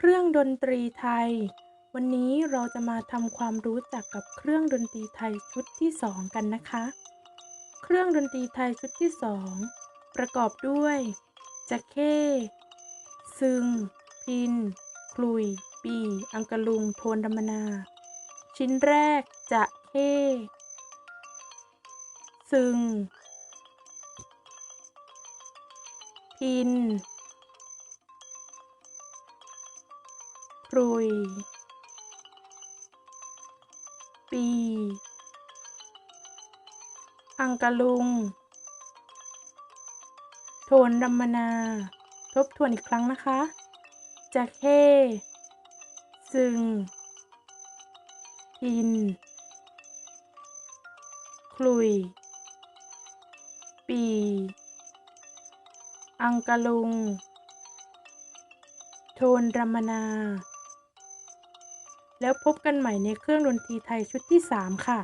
เครื่องดนตรีไทย วันนี้เราจะมาทำความรู้จักกับเครื่องดนตรีไทยชุดที่สองกันนะคะ เครื่องดนตรีไทยชุดที่สองประกอบด้วยจะเข้ซึง พินคลุย ปี อังกะลุง โทนดมนา ชิ้นแรกจะเข้ซึง พิน ครุย ปี อังกะลุง โทนรัมมนา ทบทวนอีกครั้งนะคะจะเข้ซึง พิน คลุย ปี อังกะลุง โทนรัมมนา แล้วพบกันใหม่ในเครื่องดนตรีไทยชุดที่ 3 ค่ะ